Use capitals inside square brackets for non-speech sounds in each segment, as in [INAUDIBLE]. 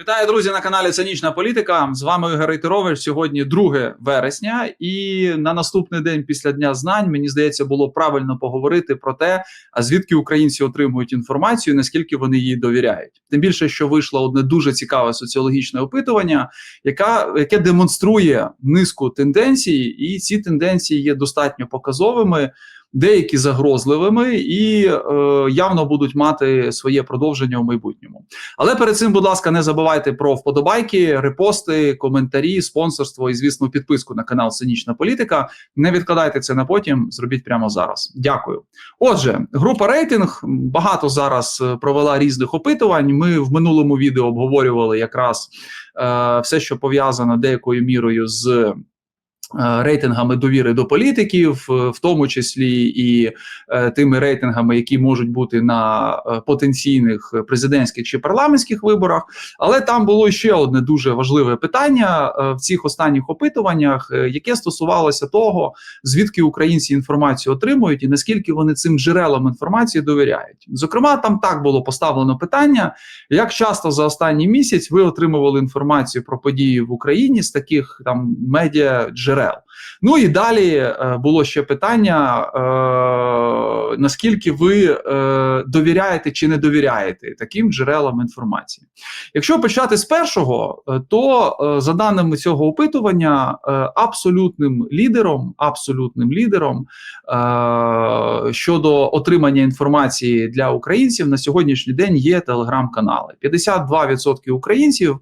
Вітаю, друзі, на каналі Цинічна Політика. З вами Ігор Рейтерович. Сьогодні 2 вересня, і на наступний день після Дня знань мені здається було правильно поговорити про те, а звідки українці отримують інформацію, наскільки вони їй довіряють. Тим більше, що вийшло одне дуже цікаве соціологічне опитування, яка яке демонструє низку тенденцій, і ці тенденції є достатньо показовими деякі загрозливими і е, явно будуть мати своє продовження у майбутньому. Але перед цим, будь ласка, не забувайте про вподобайки, репости, коментарі, спонсорство і, звісно, підписку на канал Цинічна Політика. Не відкладайте це на потім, зробіть прямо зараз. Дякую. Отже, група рейтинг багато зараз е, провела різних опитувань. Ми в минулому відео обговорювали якраз е, все, що пов'язано деякою мірою з. Е, рейтингами довіри до політиків, е, в тому числі і е, тими рейтингами, які можуть бути на потенційних президентських чи парламентських виборах. Але там було ще одне дуже важливе питання в цих останніх опитуваннях, яке стосувалося того, звідки українці інформацію отримують і наскільки вони цим джерелам інформації довіряють. Зокрема, там так було поставлено питання: як часто за останній місяць ви отримували інформацію про події в Україні з таких там медіа джерел джерел. Ну і далі е, було ще питання: е, наскільки ви е, довіряєте чи не довіряєте таким джерелам інформації. Якщо почати з першого, то за даними цього опитування, абсолютним лідером, абсолютним лідером щодо отримання інформації для українців на сьогоднішній день є телеграм-канали. 52% українців.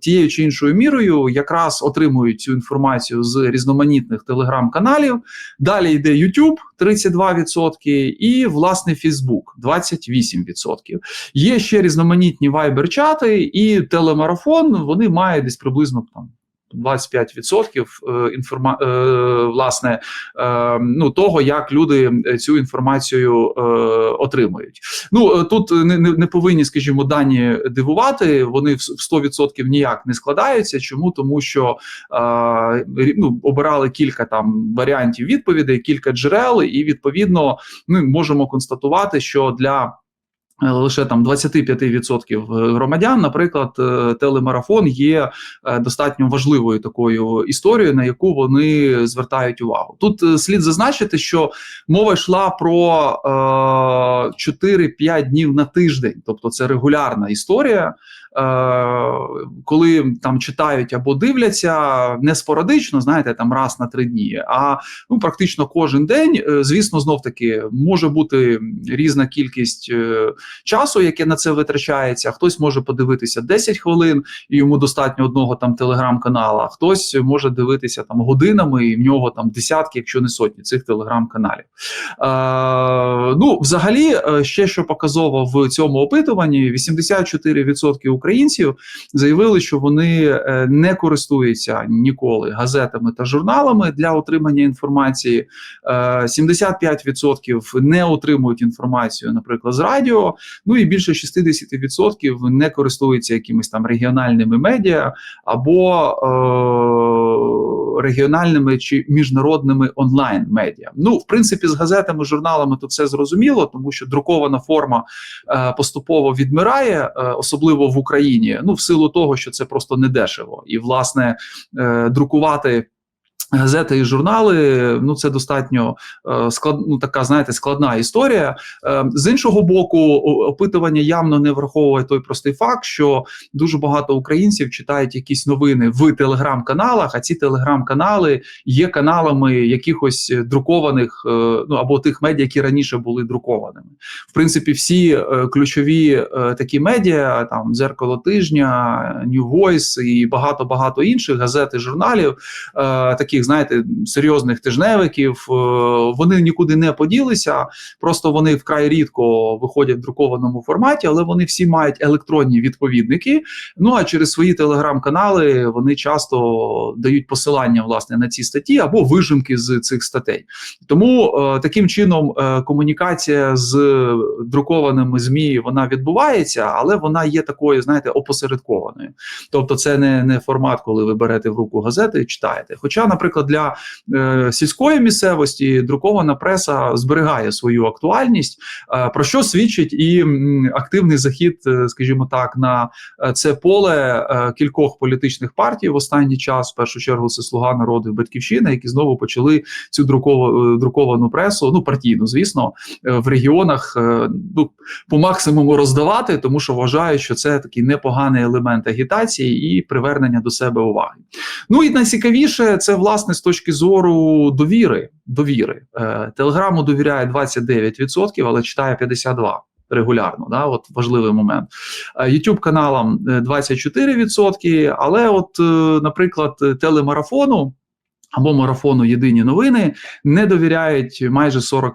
Тією чи іншою мірою якраз отримують цю інформацію з різноманітних телеграм-каналів. Далі йде YouTube 32% і власне Facebook 28%. Є ще різноманітні вайбер-чати і телемарафон. Вони мають десь приблизно там 25% е, інформа е, власне е, ну того, як люди цю інформацію отримують. Ну тут не не повинні, скажімо, дані дивувати. Вони в 100% ніяк не складаються. Чому тому, що ну, обирали кілька там варіантів відповідей, кілька джерел, і відповідно ми можемо констатувати, що для лише там 25% громадян, наприклад, е, телемарафон є е, достатньо важливою такою історією, на яку вони звертають увагу. Тут слід зазначити, що мова йшла про 4-5 днів на тиждень, тобто це регулярна історія. Коли там читають або дивляться не спорадично, знаєте, там раз на три дні, а ну практично кожен день, звісно, знов таки може бути різна кількість часу, яке на це витрачається. Хтось може подивитися 10 хвилин, і йому достатньо одного там телеграм-канала. Хтось може дивитися там годинами, і в нього там десятки, якщо не сотні, цих телеграм-каналів. Е, Ну, взагалі, е, ще що показово в цьому опитуванні: 84% українців заявили, що вони е, не користуються ніколи газетами та журналами для отримання інформації. 75% е, не отримують інформацію, наприклад, з радіо. Ну і більше 60% не користуються якимись там регіональними медіа або е, регіональними чи міжнародними онлайн медіа. Ну, в принципі, з газетами, журналами то все зрозуміло, тому що друкована форма е, поступово відмирає, е, особливо в Україні. Ну, в силу того, що це просто недешево, і власне е, друкувати. Газети і журнали ну це достатньо е, склад, ну, така знаєте складна історія. Е, з іншого боку, опитування явно не враховує той простий факт, що дуже багато українців читають якісь новини в телеграм-каналах. А ці телеграм-канали є каналами якихось друкованих е, ну або тих медіа, які раніше були друкованими. В принципі, всі ключові такі медіа, там дзеркало тижня, New Voice і багато багато інших газет і журналів. такі таких, знаєте, серйозних тижневиків. Е, вони нікуди не поділися, просто вони вкрай рідко виходять в друкованому форматі, але вони всі мають електронні відповідники. Ну а через свої телеграм-канали вони часто дають посилання власне на ці статті або вижимки з цих статей. Тому е, таким чином е, комунікація з друкованими змі вона відбувається, але вона є такою, знаєте, опосередкованою. Тобто, це не, не формат, коли ви берете в руку газети і читаєте. Хоча, наприклад. Наприклад, для е, сільської місцевості друкована преса зберігає свою актуальність, е, про що свідчить і активний захід, е, скажімо так, на е, це поле е, кількох політичних партій в останній час. В першу чергу це Слуга народу і Батьківщина, які знову почали цю друкову, друковану пресу, ну партійну, звісно, в регіонах ну, по максимуму роздавати, тому що вважають, що це такий непоганий елемент агітації і привернення до себе уваги. Ну і найцікавіше це власне з точки зору довіри. Довіри Е, Телеграму довіряє 29%, але читає 52%. Регулярно, да, от важливий момент. Е, youtube каналам е, 24%, але, от, е, наприклад, телемарафону або марафону Єдині новини не довіряють майже 40%,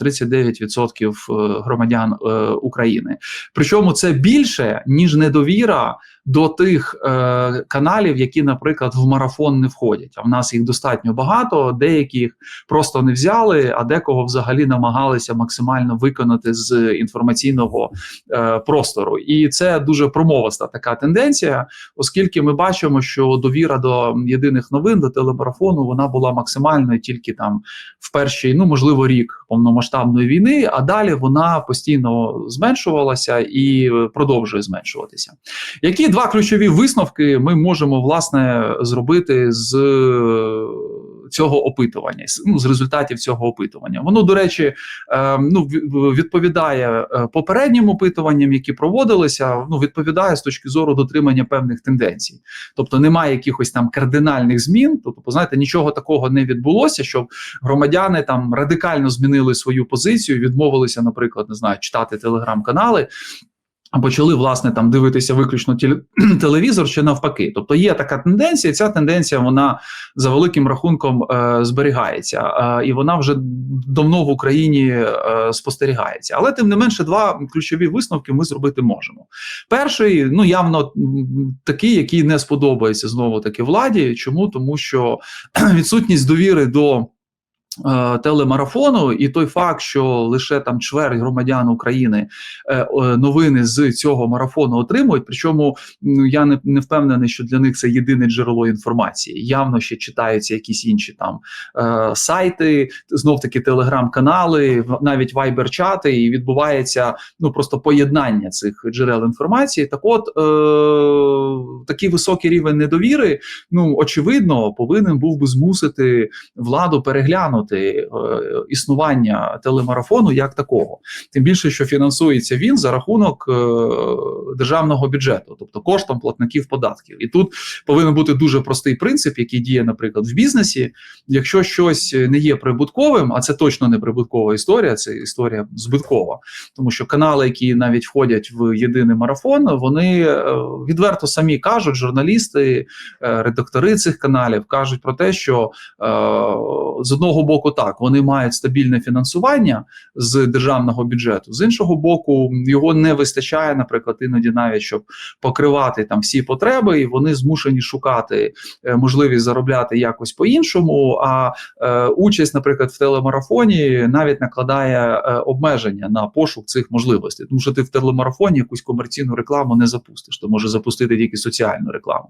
39% е, громадян е, України. Причому це більше ніж недовіра до тих е, каналів, які, наприклад, в марафон не входять. А в нас їх достатньо багато. Деяких просто не взяли, а декого взагалі намагалися максимально виконати з інформаційного е, простору. І це дуже промовиста така тенденція, оскільки ми бачимо, що довіра до єдиних новин, до телемарафону, вона була максимальною тільки там в перший, ну можливо, рік повномасштабної війни, а далі вона постійно зменшувалася і продовжує зменшуватися. Які два ключові висновки ми можемо власне зробити з цього опитування, ну, з результатів цього опитування? Воно, до речі, е, ну, ві- відповідає е, попереднім опитуванням, які проводилися. Ну, відповідає з точки зору дотримання певних тенденцій. Тобто немає якихось там кардинальних змін. Тобто, знаєте, нічого такого не відбулося, щоб громадяни там радикально змінили свою позицію, відмовилися, наприклад, не знаю, читати телеграм-канали. Почали власне там дивитися виключно теле- [CLEARS THROAT] телевізор чи навпаки. Тобто є така тенденція, і ця тенденція вона за великим рахунком е, зберігається, е, і вона вже давно в Україні е, спостерігається. Але тим не менше, два ключові висновки ми зробити можемо. Перший, ну явно такий, який не сподобається знову таки владі. Чому? Тому що [CLEARS THROAT] відсутність довіри до. Е, Телемарафону і той факт, що лише там чверть громадян України е, новини з цього марафону отримують. Причому я не, не впевнений, що для них це єдине джерело інформації. Явно ще читаються якісь інші там е, сайти, знов таки телеграм-канали, навіть вайбер-чати, і відбувається ну просто поєднання цих джерел інформації. Так, от е, такий високий рівень недовіри, ну очевидно, повинен був би змусити владу переглянути е, існування телемарафону як такого. Тим більше, що фінансується він за рахунок е, державного бюджету, тобто коштом платників податків. І тут повинен бути дуже простий принцип, який діє, наприклад, в бізнесі. Якщо щось не є прибутковим, а це точно не прибуткова історія, це історія збиткова, тому що канали, які навіть входять в єдиний марафон, вони е, відверто самі кажуть, журналісти, редактори цих каналів кажуть про те, що з одного боку так вони мають стабільне фінансування з державного бюджету, з іншого боку, його не вистачає, наприклад, іноді навіть щоб покривати там всі потреби, і вони змушені шукати е, можливість заробляти якось по-іншому. А е, участь, наприклад, в телемарафоні навіть накладає е, обмеження на пошук цих можливостей, тому що ти в телемарафоні якусь комерційну рекламу не запустиш, то може запустити тільки соціальну рекламу.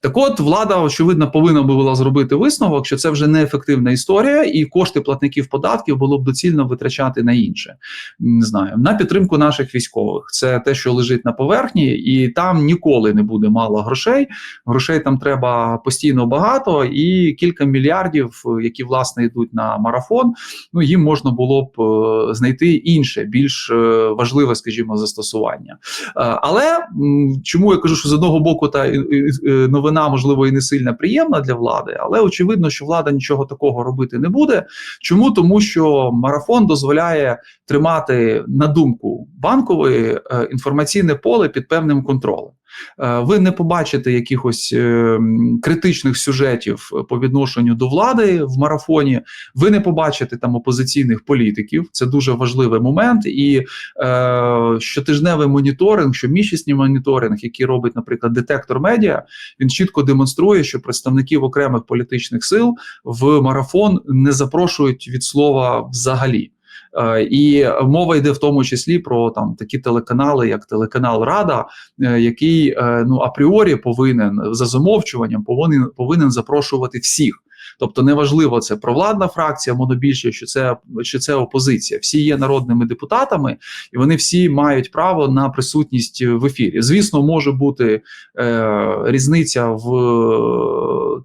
Так от влада, очевидно, повинна була зробити висновок, що це вже неефективна історія, і кошти платників податків було б доцільно витрачати на інше. Не знаю, на підтримку наших військових. Це те, що лежить на поверхні, і там ніколи не буде мало грошей. Грошей там треба постійно багато, і кілька мільярдів, які власне йдуть на марафон. Ну їм можна було б е, знайти інше, більш е, важливе, скажімо, застосування. Е, Але чому я кажу, що з одного боку та новина можливо і не сильно приємна для влади, але очевидно, що влада нічого такого робити не буде. Чому тому, що марафон дозволяє тримати на думку банкової е, інформаційне поле під певним контролем. Е, Ви не побачите якихось е, критичних сюжетів по відношенню до влади в марафоні. Ви не побачите там опозиційних політиків. Це дуже важливий момент. І е, щотижневий моніторинг, щомісячний моніторинг, який робить, наприклад, детектор медіа, він чітко демонструє, що представників окремих політичних сил в марафон не запрошують від слова взагалі. Е, І мова йде в тому числі про там такі телеканали, як телеканал Рада, е, який е, ну апріорі повинен за замовчуванням повинен повинен запрошувати всіх. Тобто, неважливо, це провладна фракція, монобільшість, чи це чи це опозиція. Всі є народними депутатами, і вони всі мають право на присутність в ефірі. Звісно, може бути е, різниця в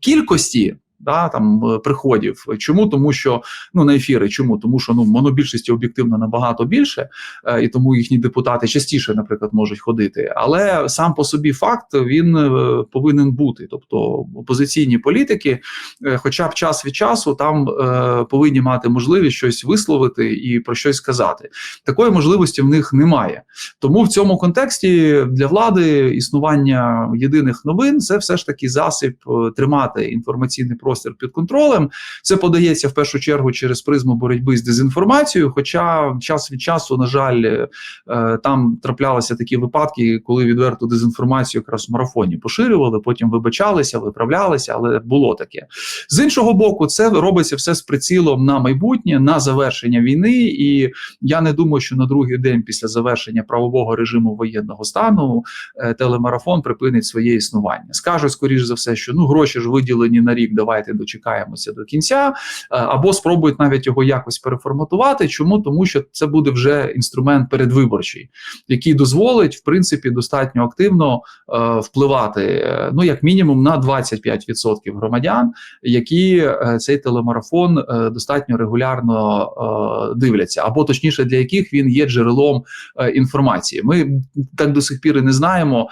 кількості да, там приходів. Чому? Тому що ну на ефіри, чому? Тому що ну монобільшості об'єктивно набагато більше, е, і тому їхні депутати частіше, наприклад, можуть ходити. Але сам по собі факт він е, повинен бути. Тобто опозиційні політики, е, хоча б час від часу, там повинні мати можливість щось висловити і про щось сказати. Такої можливості в них немає. Тому в цьому контексті для влади існування єдиних новин це все ж таки засіб тримати інформаційний простір простір під контролем. Це подається в першу чергу через призму боротьби з дезінформацією. Хоча час від часу, на жаль, е, там траплялися такі випадки, коли відверту дезінформацію якраз в марафоні поширювали, потім вибачалися, виправлялися, але було таке. З іншого боку, це робиться все з прицілом на майбутнє, на завершення війни. І я не думаю, що на другий день після завершення правового режиму воєнного стану е, телемарафон припинить своє існування. Скажуть, скоріш за все, що ну гроші ж виділені на рік. Давай давайте дочекаємося до кінця, е, або спробують навіть його якось переформатувати. Чому тому, що це буде вже інструмент передвиборчий, який дозволить в принципі достатньо активно е, впливати, е, ну як мінімум, на 25% громадян, які цей телемарафон достатньо регулярно дивляться, або точніше для яких він є джерелом інформації. Ми так до сих пір і не знаємо,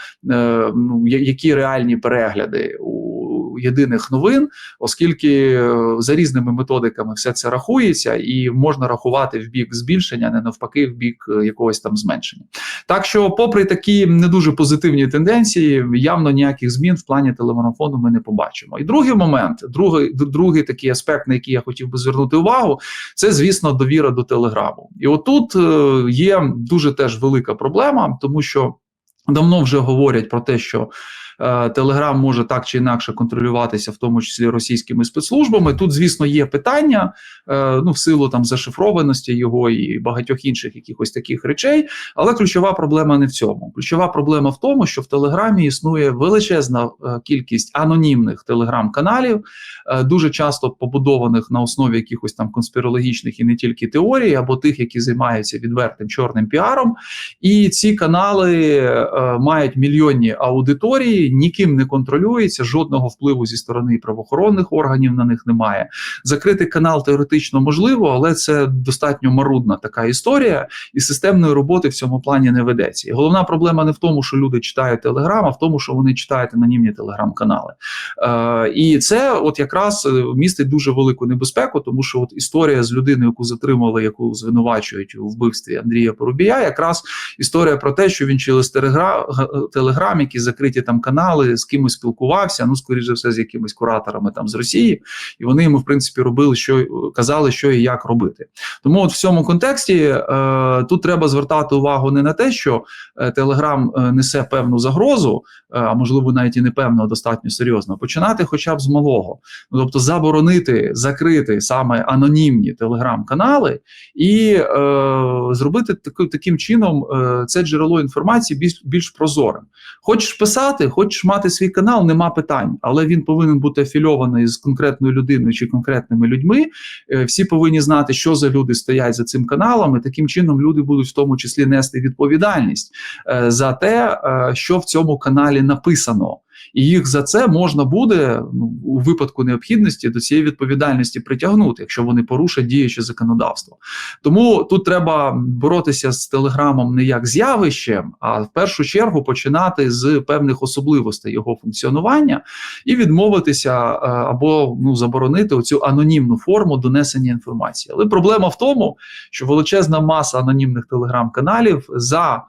ну, які реальні перегляди у єдиних новин, оскільки е, за різними методиками все це рахується, і можна рахувати в бік збільшення, не навпаки, в бік е, якогось там зменшення. Так що, попри такі не дуже позитивні тенденції, явно ніяких змін в плані телемарафону ми не побачимо. І другий момент, другий другий такий аспект, на який я хотів би звернути увагу, це звісно довіра до телеграму. І отут е, є дуже теж велика проблема, тому що давно вже говорять про те, що Телеграм може так чи інакше контролюватися, в тому числі російськими спецслужбами. Тут, звісно, є питання е, ну в силу там зашифрованості його і багатьох інших якихось таких речей. Але ключова проблема не в цьому. Ключова проблема в тому, що в Телеграмі існує величезна е, кількість анонімних телеграм-каналів, дуже часто побудованих на основі якихось там конспірологічних і не тільки теорій, або тих, які займаються відвертим чорним піаром. І ці канали мають мільйонні аудиторії ніким не контролюється, жодного впливу зі сторони правоохоронних органів на них немає. Закрити канал теоретично можливо, але це достатньо марудна така історія, і системної роботи в цьому плані не ведеться. І головна проблема не в тому, що люди читають телеграм, а в тому, що вони читають анонімні телеграм-канали. Е, І це, от якраз е, містить дуже велику небезпеку, тому що от історія з людиною, яку затримали, яку звинувачують у вбивстві Андрія Порубія, якраз історія про те, що він через телеграм, які закриті там канали канали, з кимось спілкувався. Ну, скоріш за все, з якимись кураторами там з Росії, і вони йому в принципі робили, що казали, що і як робити. Тому, от в цьому контексті е, тут треба звертати увагу не на те, що Телеграм несе певну загрозу, е, а можливо, навіть і не певно, достатньо серйозно, починати, хоча б з малого, ну тобто заборонити, закрити саме анонімні телеграм-канали і е, зробити таким чином е, це джерело інформації більш більш прозорим. Хочеш писати, хочеш мати свій канал, нема питань, але він повинен бути афільований з конкретною людиною чи конкретними людьми. Е, всі повинні знати, що за люди стоять за цим каналом. і Таким чином люди будуть в тому числі нести відповідальність е, за те, е, що в цьому каналі написано і їх за це можна буде ну, у випадку необхідності до цієї відповідальності притягнути, якщо вони порушать діюче законодавство. Тому тут треба боротися з телеграмом не як з явищем, а в першу чергу починати з певних особливостей його функціонування і відмовитися е, або ну заборонити оцю анонімну форму донесення інформації. Але проблема в тому, що величезна маса анонімних телеграм-каналів за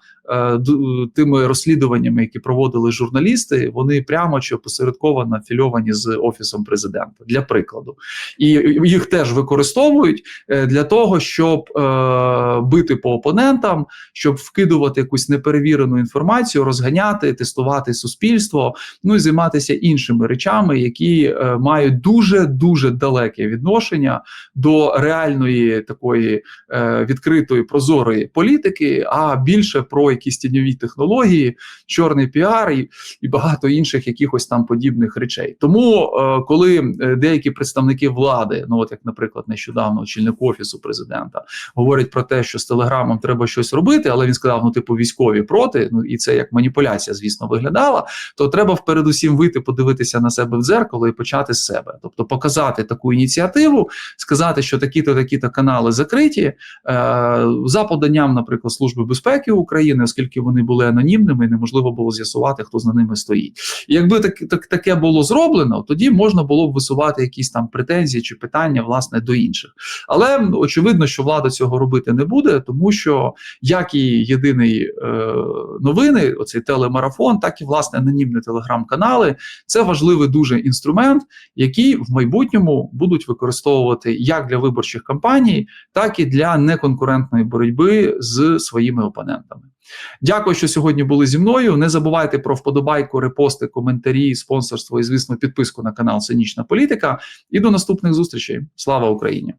тими розслідуваннями, які проводили журналісти, вони прямо чи опосередковано афільовані з офісом президента для прикладу, і їх теж використовують е, для того, щоб е, бити по опонентам, щоб вкидувати якусь неперевірену інформацію, розганяти, тестувати суспільство, ну і займатися іншими речами, які мають дуже дуже далеке відношення до реальної такої відкритої прозорої політики, а більше про якісь тіньові технології, чорний піар і, і багато інших якихось там подібних речей. Тому, е, коли е, деякі представники влади, ну от як, наприклад, нещодавно очільник офісу президента, говорять про те, що з телеграмом треба щось робити, але він сказав: ну, типу, військові проти. Ну і це як маніпуляція, звісно, виглядала. То треба передусім вийти, подивитися на себе в дзеркало і почати з себе, тобто показати таку ініціативу, сказати, що такі-то такі-то канали закриті е, за поданням, наприклад, служби безпеки України, оскільки вони були анонімними, неможливо було з'ясувати, хто за ними стоїть. І якби так, так таке було зроблено, тоді можна було б висувати якісь там претензії чи питання власне до інших. Але очевидно, що влада цього робити не буде, тому що як і єдиний е, новини, оцей телемарафон, так і власне анонімні телеграм-канали це важливий дуже інструмент, який в майбутньому будуть використовувати як для виборчих кампаній, так і для неконкурентної боротьби з своїми опонентами. Дякую, що сьогодні були зі мною. Не забувайте про вподобайку, репости, коментарі, спонсорство і, звісно, підписку на канал Цинічна Політика. І до наступних зустрічей. Слава Україні!